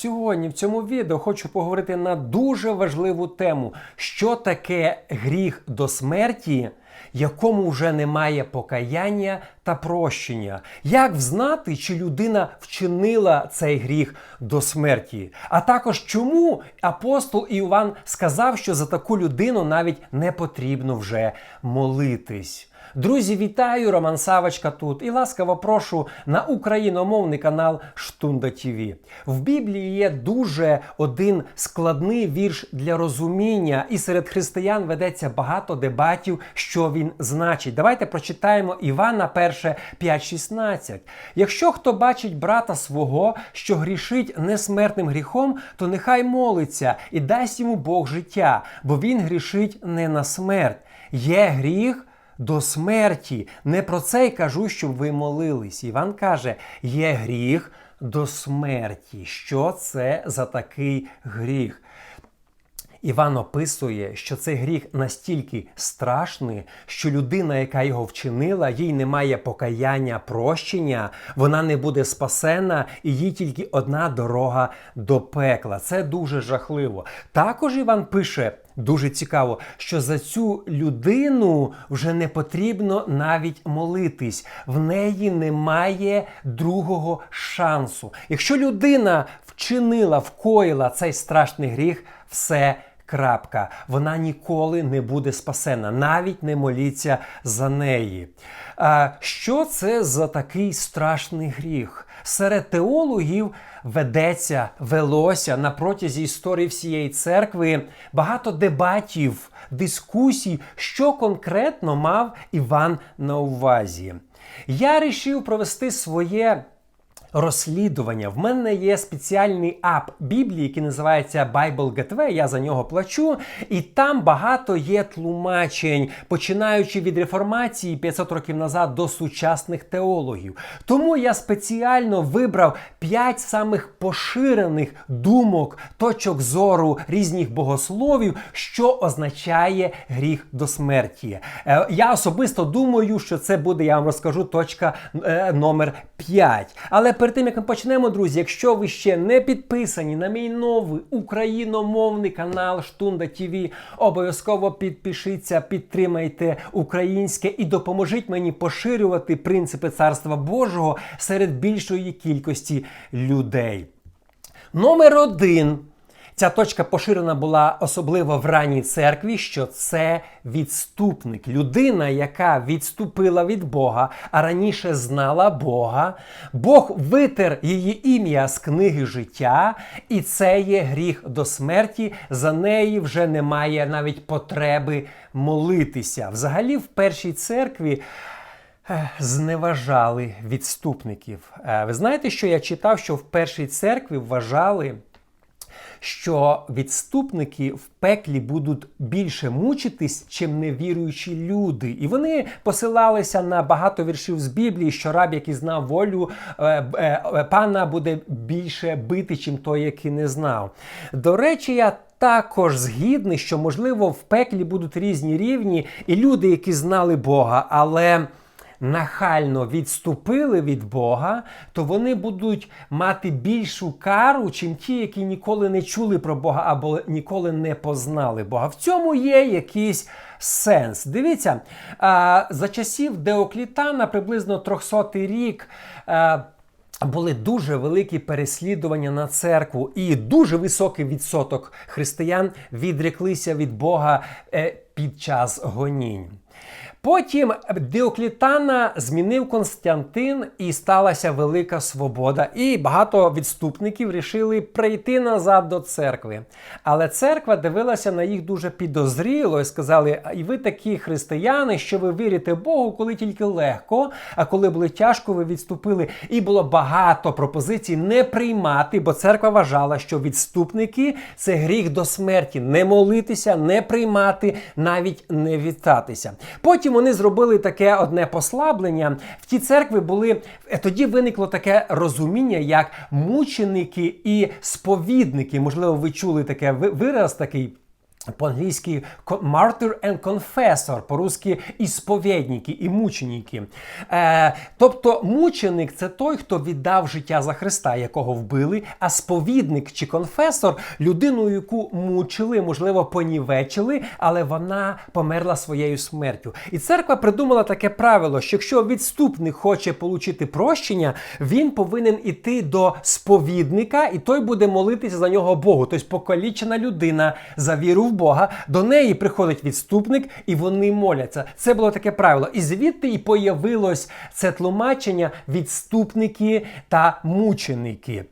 Сьогодні в цьому відео хочу поговорити на дуже важливу тему, що таке гріх до смерті, якому вже немає покаяння та прощення. Як взнати, чи людина вчинила цей гріх до смерті? А також чому апостол Іоанн сказав, що за таку людину навіть не потрібно вже молитись. Друзі, вітаю! Роман Савочка тут і ласкаво прошу на україномовний канал Штунда ТВ. В Біблії є дуже один складний вірш для розуміння, і серед християн ведеться багато дебатів, що він значить. Давайте прочитаємо Івана 1, 5,16. Якщо хто бачить брата свого, що грішить несмертним гріхом, то нехай молиться і дасть йому Бог життя, бо він грішить не на смерть. Є гріх до смерті. Не про це й кажу, щоб ви молились. Іван каже: є гріх до смерті. Що це за такий гріх? Іван описує, що цей гріх настільки страшний, що людина, яка його вчинила, їй немає покаяння, прощення, вона не буде спасена, і їй тільки одна дорога до пекла. Це дуже жахливо. Також Іван пише. Дуже цікаво, що за цю людину вже не потрібно навіть молитись, в неї немає другого шансу. Якщо людина вчинила, вкоїла цей страшний гріх, все. Крапка. Вона ніколи не буде спасена, навіть не моліться за неї. А що це за такий страшний гріх? Серед теологів ведеться, велося на протязі історії всієї церкви багато дебатів, дискусій, що конкретно мав Іван на увазі. Я рішив провести своє розслідування. В мене є спеціальний ап Біблії, який називається Bible Gateway, Я за нього плачу. І там багато є тлумачень, починаючи від реформації 500 років назад до сучасних теологів. Тому я спеціально вибрав 5 самих поширених думок, точок зору різних богословів, що означає гріх до смерті. Е, Я особисто думаю, що це буде, я вам розкажу, точка е, номер 5. Але перед тим як ми почнемо, друзі, якщо ви ще не підписані на мій новий україномовний канал Штунда ТВ, обов'язково підпишіться, підтримайте українське і допоможіть мені поширювати принципи Царства Божого серед більшої кількості людей. Номер один. Ця точка поширена була особливо в ранній церкві, що це відступник, людина, яка відступила від Бога, а раніше знала Бога. Бог витер її ім'я з книги життя, і це є гріх до смерті. За неї вже немає навіть потреби молитися. Взагалі, в першій церкві. е, Зневажали відступників. Е, Ви знаєте, що я читав, що в першій церкві вважали, що відступники в пеклі будуть більше мучитись, чим невіруючі люди. І вони посилалися на багато віршів з Біблії, що раб, який знав волю е, е, е, пана, буде більше бити, чим той, який не знав. До речі, я. Також згідний, що можливо в пеклі будуть різні рівні, і люди, які знали Бога, але нахально відступили від Бога, то вони будуть мати більшу кару, чим ті, які ніколи не чули про Бога або ніколи не познали Бога. В цьому є якийсь сенс. Дивіться, за часів Деоклітана, приблизно 300 рік. були дуже великі переслідування на церкву, і дуже високий відсоток християн відреклися від Бога е, під час гонінь. Потім Діоклітана змінив Константин і сталася велика свобода. І багато відступників рішили прийти назад до церкви. Але церква дивилася на їх дуже підозріло і сказали: і ви такі християни, що ви вірите Богу, коли тільки легко, а коли було тяжко, ви відступили. І було багато пропозицій не приймати, бо церква вважала, що відступники це гріх до смерті, не молитися, не приймати, навіть не вітатися. Потім вони зробили таке одне послаблення. В ті церкви були е, тоді виникло таке розуміння, як мученики і сповідники. Можливо, ви чули таке вираз такий. По-англійськи martyr and confessor, по-русски ісповідники і мученики. Е, Тобто мученик це той, хто віддав життя за Христа, якого вбили, а сповідник чи конфесор людину, яку мучили, можливо, понівечили, але вона померла своєю смертю. І церква придумала таке правило: що якщо відступник хоче отримати прощення, він повинен іти до сповідника, і той буде молитися за нього Богу. Тобто покалічена людина за віру в Бога, до неї приходить відступник, і вони моляться. Це було таке правило. І звідти і появилось це тлумачення відступники та мученики.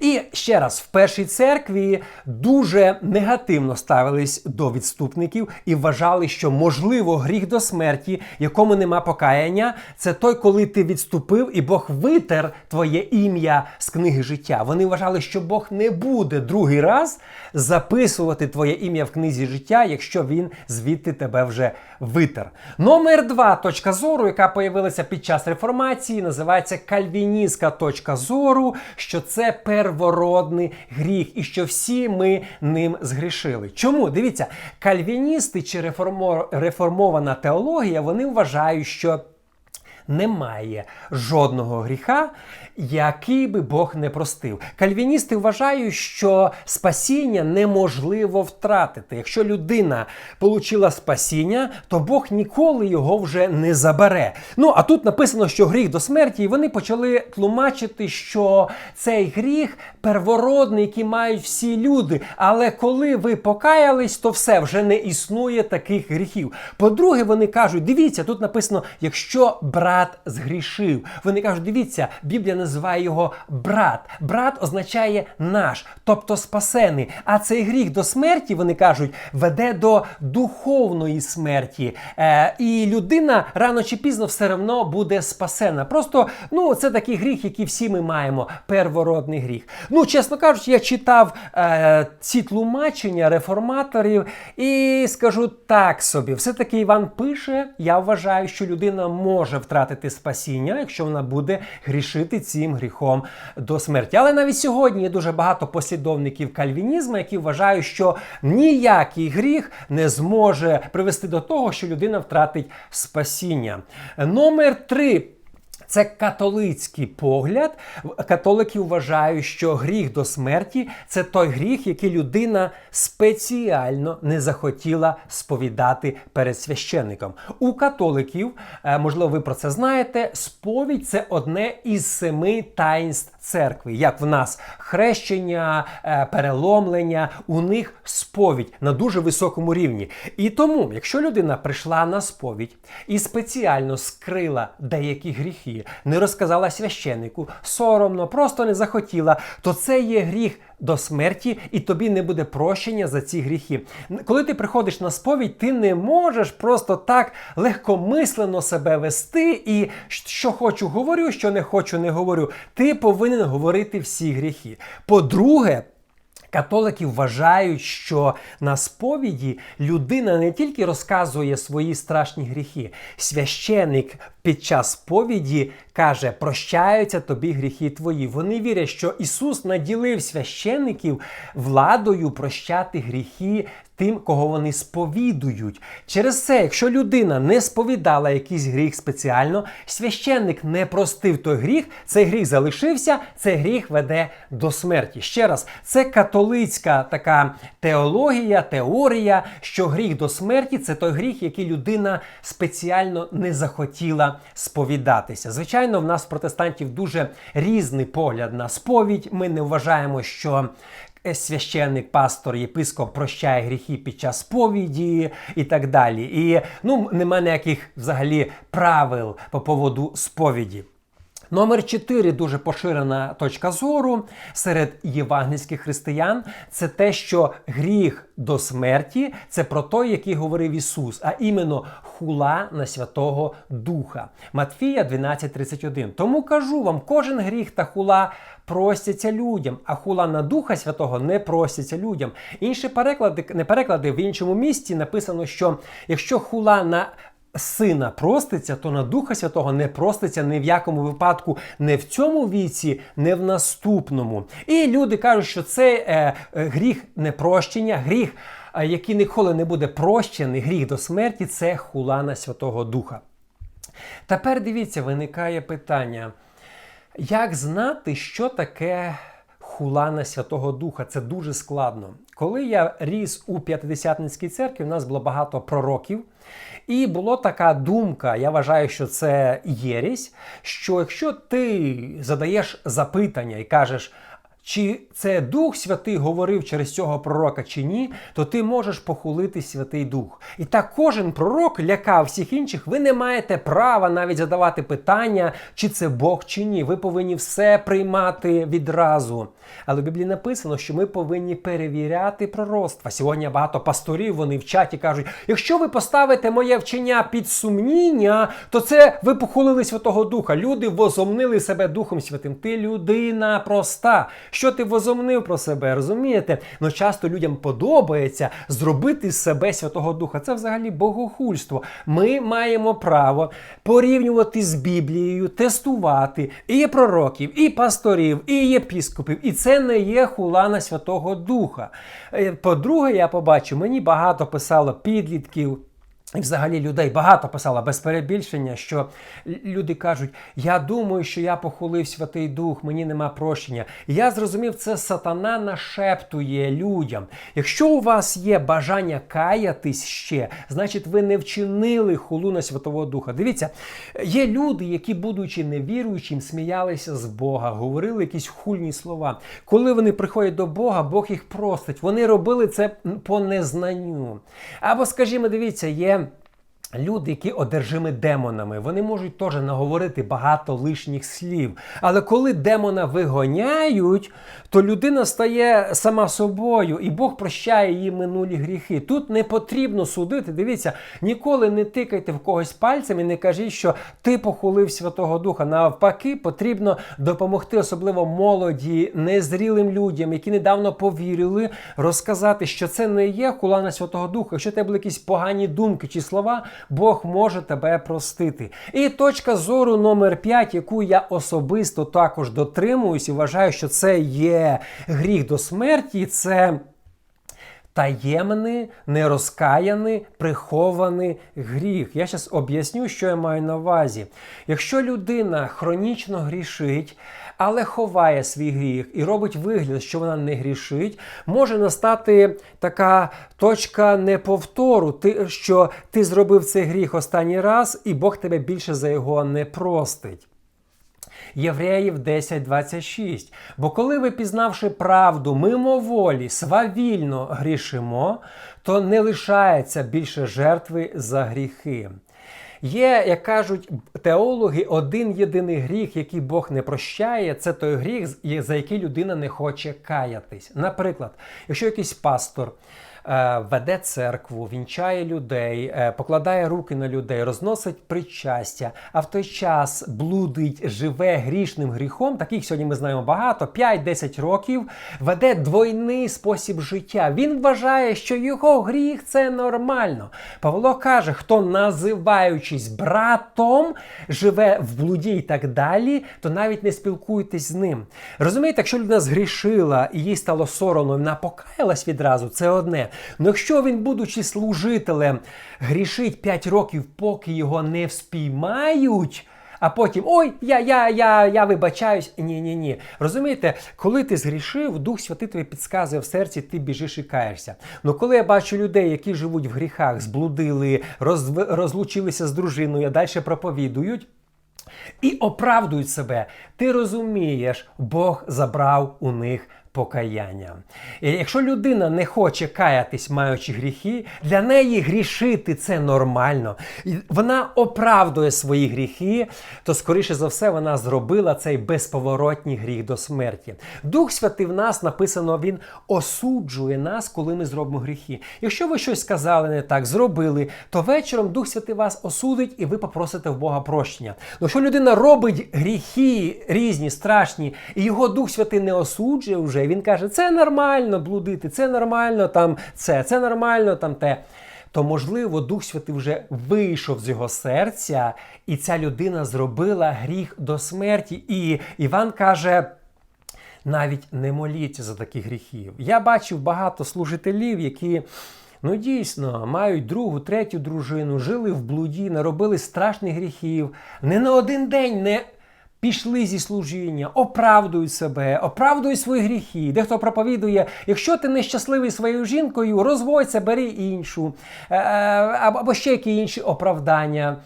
І ще раз, в першій церкві дуже негативно ставились до відступників і вважали, що можливо гріх до смерті, якому нема покаяння, це той, коли ти відступив, і Бог витер твоє ім'я з книги життя. Вони вважали, що Бог не буде другий раз записувати твоє ім'я в книзі життя, якщо він звідти тебе вже витер. Номер два точка зору, яка появилася під час реформації, називається кальвіністська точка зору, що це первородний гріх, і що всі ми ним згрішили. Чому? Дивіться, кальвіністи чи реформо... реформована теологія, вони вважають, що немає жодного гріха, який би Бог не простив. Кальвіністи вважають, що спасіння неможливо втратити. Якщо людина отримала спасіння, то Бог ніколи його вже не забере. Ну а тут написано, що гріх до смерті, і вони почали тлумачити, що цей гріх первородний, який мають всі люди. Але коли ви покаялись, то все вже не існує таких гріхів. По-друге, вони кажуть: дивіться, тут написано, якщо брат згрішив. Вони кажуть, дивіться, Біблія називає його брат. Брат означає наш, тобто спасений. А цей гріх до смерті, вони кажуть, веде до духовної смерті. Е, І людина рано чи пізно все одно буде спасена. Просто ну, це такий гріх, який всі ми маємо. Первородний гріх. Ну, чесно кажучи, я читав е, ці тлумачення реформаторів і скажу так собі, все-таки Іван пише: я вважаю, що людина може втратити спасіння, якщо вона буде грішити цим гріхом до смерті. Але навіть сьогодні є дуже багато послідовників кальвінізму, які вважають, що ніякий гріх не зможе привести до того, що людина втратить спасіння. Номер три. Це католицький погляд. Католики вважають, що гріх до смерті це той гріх, який людина спеціально не захотіла сповідати перед священником. У католиків, е, можливо, ви про це знаєте, сповідь це одне із семи таїнств церкви. Як в нас хрещення, е, переломлення, у них сповідь на дуже високому рівні. І тому, якщо людина прийшла на сповідь і спеціально скрила деякі гріхи, не розказала священнику, соромно, просто не захотіла, то це є гріх до смерті, і тобі не буде прощення за ці гріхи. Коли ти приходиш на сповідь, ти не можеш просто так легкомислено себе вести, і що хочу, говорю, що не хочу, не говорю. Ти повинен говорити всі гріхи. По-друге, Католики вважають, що на сповіді людина не тільки розказує свої страшні гріхи, священик під час сповіді каже: прощаються тобі гріхи твої. Вони вірять, що Ісус наділив священиків владою прощати гріхи тим, кого вони сповідують. Через це, якщо людина не сповідала якийсь гріх спеціально, священник не простив той гріх, цей гріх залишився, цей гріх веде до смерті. Ще раз, це католицька така теологія, теорія, що гріх до смерті це той гріх, який людина спеціально не захотіла сповідатися. Звичайно, в нас протестантів дуже різний погляд на сповідь. Ми не вважаємо, що священник, пастор, єпископ прощає гріхи під час сповіді і так далі. І ну, нема ніяких взагалі правил по поводу сповіді. Номер 4 дуже поширена точка зору серед євангельських християн це те, що гріх до смерті це про той, який говорив Ісус, а іменно хула на Святого Духа. Матфія 12:31. Тому кажу вам, кожен гріх та хула простяться людям, а хула на Духа Святого не простяться людям. Інші переклади, не переклади в іншому місці написано, що якщо хула на Сина проститься, то на Духа Святого не проститься ні в якому випадку, не в цьому віці, не в наступному. І люди кажуть, що це е, е, гріх непрощення, гріх а який ніколи не буде прощений, гріх до смерті це хула на Святого Духа. Тепер дивіться, виникає питання. Як знати, що таке хула на Святого Духа? Це дуже складно. Коли я ріс у П'ятидесятницькій церкві, у нас було багато пророків, і була така думка, я вважаю, що це єресь, що якщо ти задаєш запитання і кажеш, чи це Дух Святий говорив через цього пророка чи ні, то ти можеш похулити Святий Дух. І так кожен пророк лякав всіх інших. Ви не маєте права навіть задавати питання, чи це Бог чи ні. Ви повинні все приймати відразу. Але в Біблії написано, що ми повинні перевіряти пророцтва. Сьогодні багато пасторів вони вчать і кажуть: якщо ви поставите моє вчення під сумніння, то це ви похулили Святого Духа. Люди возомнили себе Духом Святим. Ти людина проста. Що ти возомнив про себе, розумієте? Ну часто людям подобається зробити з себе Святого Духа. Це взагалі богохульство. Ми маємо право порівнювати з Біблією, тестувати і пророків, і пасторів, і єпіскопів. І це не є хула на Святого Духа. Е, По-друге, я побачив, мені багато писало підлітків. І взагалі людей багато писало без перебільшення, що люди кажуть: я думаю, що я похулив Святий Дух, мені нема прощення. Я зрозумів, це сатана нашептує людям. Якщо у вас є бажання каятись ще, значить ви не вчинили хулу на Святого Духа. Дивіться, є люди, які, будучи невіруючим, сміялися з Бога, говорили якісь хульні слова. Коли вони приходять до Бога, Бог їх простить. Вони робили це по незнанню. Або, скажімо, дивіться, є. Люди, які одержими демонами, вони можуть теж наговорити багато лишніх слів. Але коли демона вигоняють, то людина стає сама собою, і Бог прощає її минулі гріхи. Тут не потрібно судити. Дивіться, ніколи не тикайте в когось пальцем і не кажіть, що ти похулив Святого Духа. Навпаки, потрібно допомогти, особливо молоді, незрілим людям, які недавно повірили, розказати, що це не є хула на Святого Духа. Якщо тебе були якісь погані думки чи слова. Бог може тебе простити. І точка зору номер 5, яку я особисто також дотримуюсь і вважаю, що це є гріх до смерті, це. Таємний, нерозкаяний, прихований гріх. Я зараз об'ясню, що я маю на увазі. Якщо людина хронічно грішить, але ховає свій гріх і робить вигляд, що вона не грішить, може настати така точка неповтору, ти, що ти зробив цей гріх останній раз, і Бог тебе більше за його не простить. Євреїв 10.26. Бо коли ви, пізнавши правду, мимоволі, свавільно грішимо, то не лишається більше жертви за гріхи. Є, як кажуть теологи, один єдиний гріх, який Бог не прощає, це той гріх, за який людина не хоче каятись. Наприклад, якщо якийсь пастор. Е, веде церкву, вінчає людей, е, покладає руки на людей, розносить причастя, а в той час блудить, живе грішним гріхом. Таких сьогодні ми знаємо багато, 5-10 років, веде двойний спосіб життя. Він вважає, що його гріх це нормально. Павло каже, хто називаючись братом, живе в блуді і так далі, то навіть не спілкуйтесь з ним. Розумієте, якщо людина згрішила і їй стало соромно, вона покаялась відразу, це одне. Ну якщо він, будучи служителем, грішить 5 років, поки його не вспіймають. А потім ой, я я, я, я вибачаюсь. Ні, ні, ні. Розумієте, коли ти згрішив, Дух Святий тобі підказує в серці, ти біжиш і каєшся. Ну коли я бачу людей, які живуть в гріхах, зблудили, роз, розлучилися з дружиною, а далі проповідують. І оправдують себе. Ти розумієш, Бог забрав у них покаяння. І Якщо людина не хоче каятись, маючи гріхи, для неї грішити це нормально. І Вона оправдує свої гріхи, то, скоріше за все, вона зробила цей безповоротній гріх до смерті. Дух Святий в нас написано, він осуджує нас, коли ми зробимо гріхи. Якщо ви щось сказали не так, зробили, то вечором Дух Святий вас осудить і ви попросите в Бога прощення. Ну, якщо людина робить гріхи різні, страшні, і його Дух Святий не осуджує вже, він каже, це нормально блудити, це нормально там це, це нормально там те. То, можливо, Дух Святий вже вийшов з його серця, і ця людина зробила гріх до смерті. І Іван каже. Навіть не моліться за такі гріхів. Я бачив багато служителів, які Ну дійсно, мають другу, третю дружину, жили в блуді, наробили страшних гріхів, не на один день не пішли зі служіння, оправдують себе, оправдують свої гріхи. Дехто проповідує, якщо ти нещасливий своєю жінкою, розводься, бери іншу, е, е, або або ще які інші оправдання.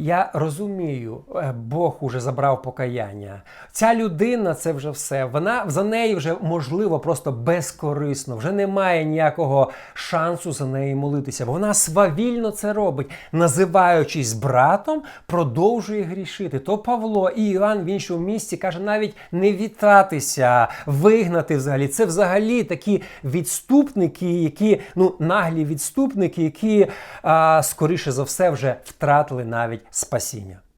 Я розумію, е, Бог уже забрав покаяння. Ця людина це вже все. Вона за неї вже можливо просто безкорисно. Вже немає ніякого шансу за неї молитися. Бо вона свавільно це робить, називаючись братом, продовжує грішити. То Павло і Іоанн в іншому місці каже, навіть не вітатися, вигнати взагалі. Це взагалі такі відступники, які ну наглі відступники, які а, скоріше за все вже втратили навіть спасіння.